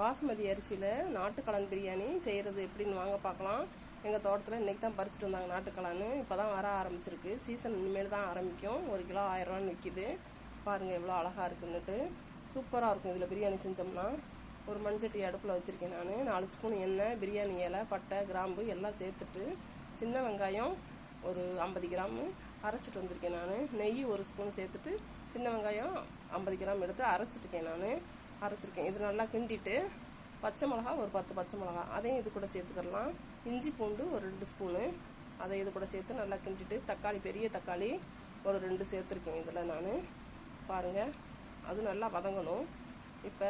பாசுமதி அரிசியில் நாட்டுக்கலன் பிரியாணி செய்கிறது எப்படின்னு வாங்க பார்க்கலாம். எங்கள் தோட்டத்தில் இன்றைக்கி தான் பறிச்சுட்டு வந்தாங்க நாட்டுக்கலான்னு. இப்போ தான் வர ஆரம்பிச்சிருக்கு. சீசன் இனிமேல் தான் ஆரம்பிக்கும். ஒரு கிலோ ஆயிரரூவான்னு விற்கிது பாருங்கள் எவ்வளோ அழகாக இருக்குன்னுட்டு. சூப்பராக இருக்கும் இதில் பிரியாணி செஞ்சோம்னா. ஒரு மண்சட்டி அடுப்பில் வச்சுருக்கேன் நான். நாலு ஸ்பூன் எண்ணெய் பிரியாணி இலை பட்டை கிராம்பு எல்லாம் சேர்த்துட்டு சின்ன வெங்காயம் ஒரு ஐம்பது கிராம் அரைச்சிட்டு வந்திருக்கேன் நான். நெய் ஒரு ஸ்பூன் சேர்த்துட்டு சின்ன வெங்காயம் ஐம்பது கிராம் எடுத்து அரைச்சிட்டுக்கேன் நான். அரைச்சிருக்கேன். இது நல்லா கிண்டிட்டு பச்சை மிளகா ஒரு பத்து பச்சை மிளகா. அதையும் இது கூட சேர்த்துக்கலாம். இஞ்சி பூண்டு ஒரு ரெண்டு ஸ்பூனு அதை இது கூட சேர்த்து நல்லா கிண்டிட்டு தக்காளி பெரிய தக்காளி ஒரு ரெண்டு சேர்த்துருக்கேன் இதில் நான். பாருங்கள் அது நல்லா வதங்கணும். இப்போ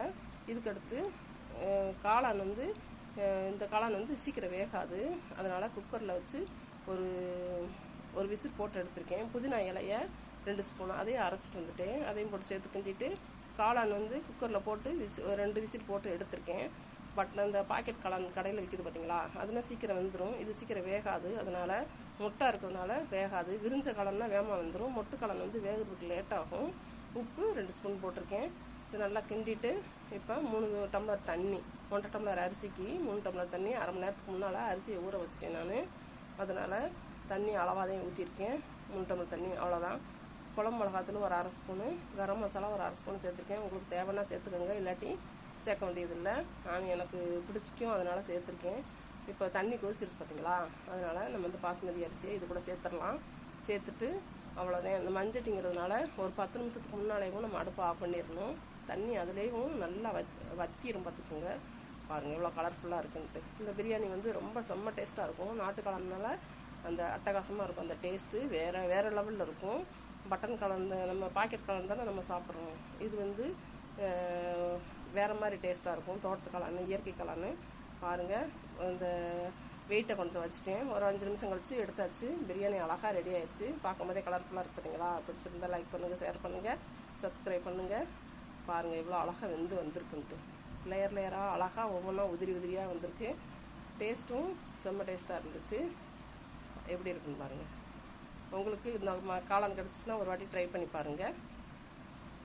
இதுக்கடுத்து காளான் வந்து இந்த காளான் வந்து சீக்கிரம் வேகாது. அதனால் குக்கரில் வச்சு ஒரு ஒரு விசில் போட்டு எடுத்திருக்கேன். புதினா இலையை ரெண்டு ஸ்பூன் அதையும் அரைச்சிட்டு வந்துட்டேன். அதையும் போட்டு சேர்த்து கிண்டிட்டு காளான் வந்து குக்கரில் போட்டு விசி ரெண்டு விசில் போட்டு எடுத்திருக்கேன். பட் அந்த பாக்கெட் காளான் கடையில் விற்கிது பார்த்தீங்களா அதுனா சீக்கிரம் வந்துடும் இது சீக்கிரம் வேகாது. அதனால் முட்டை இருக்கிறதுனால வேகாது. விரிஞ்ச காளான்னா வேகமாக வந்துடும் மொட்டு காளான் வந்து வேகிறதுக்கு லேட் ஆகும். உப்பு ரெண்டு ஸ்பூன் போட்டிருக்கேன். இது நல்லா கிண்டிட்டு இப்போ மூணு டம்ளர் தண்ணி ஒன்றரை டம்ளர் அரிசிக்கு மூணு டம்ளர் தண்ணி அரை மணி நேரத்துக்கு முன்னால் அரிசியை ஊற வச்சுட்டேன் நான். அதனால் தண்ணி அளவாக ஊற்றிருக்கேன் மூணு டம்ளர் தண்ணி அவ்வளோதான் குழம்பு மிளகாத்தூள் ஒரு அரை ஸ்பூனு கரம் மசாலா ஒரு அரை ஸ்பூன் சேர்த்துருக்கேன். உங்களுக்கு தேவைன்னா சேர்த்துக்கோங்க இல்லாட்டி சேர்க்க வேண்டியதில்லை. நான் எனக்கு பிடிச்சிக்கும் அதனால் சேர்த்துருக்கேன். இப்போ தண்ணி கொதிச்சிருச்சு பார்த்தீங்களா? அதனால் நம்ம வந்து பாஸ்மதி அரிசியை இது கூட சேர்த்துடலாம். சேர்த்துட்டு அவ்வளோதான் இந்த மஞ்சட்டிங்கிறதுனால ஒரு பத்து நிமிஷத்துக்கு முன்னாலேயும் நம்ம அடுப்பை ஆஃப் பண்ணிடணும். தண்ணி அதுலேயும் நல்லா வத் வத்திரும் பார்த்துக்கோங்க. பாருங்கள் எவ்வளோ கலர்ஃபுல்லாக இருக்குன்ட்டு. இந்த பிரியாணி வந்து ரொம்ப செம்ம டேஸ்ட்டாக இருக்கும். நாட்டு அந்த அட்டகாசமாக இருக்கும். அந்த டேஸ்ட்டு வேறு வேறு லெவலில் இருக்கும். பட்டன் கலந்த நம்ம பாக்கெட் கலந்தானே நம்ம சாப்பிட்றோம். இது வந்து வேறு மாதிரி டேஸ்ட்டாக இருக்கும். தோட்டத்து கலான்னு இயற்கை கலான்னு பாருங்கள் இந்த வெயிட்டை கொஞ்சம் வச்சுட்டேன். ஒரு அஞ்சு நிமிஷம் கழித்து எடுத்தாச்சு. பிரியாணி அழகாக ரெடி ஆயிடுச்சு. பார்க்கும்போதே கலர்ஃபுல்லாக இருப்பீங்களா பார்த்தீங்களா பிடிச்சிருந்தா லைக் பண்ணுங்கள் ஷேர் பண்ணுங்கள் சப்ஸ்கிரைப் பண்ணுங்கள் பாருங்கள் இவ்வளோ அழகாக வெந்து வந்திருக்குன்ட்டு. லேயர் லேயராக அழகாக ஒவ்வொன்றா உதிரி உதிரியாக வந்திருக்கு. டேஸ்ட்டும் செம்ம டேஸ்ட்டாக இருந்துச்சு. எப்படி இருக்குன்னு பாருங்கள் உங்களுக்கு இந்த காலம் காளான் கிடச்சிச்சின்னா ஒரு வாட்டி ட்ரை பண்ணி பாருங்கள்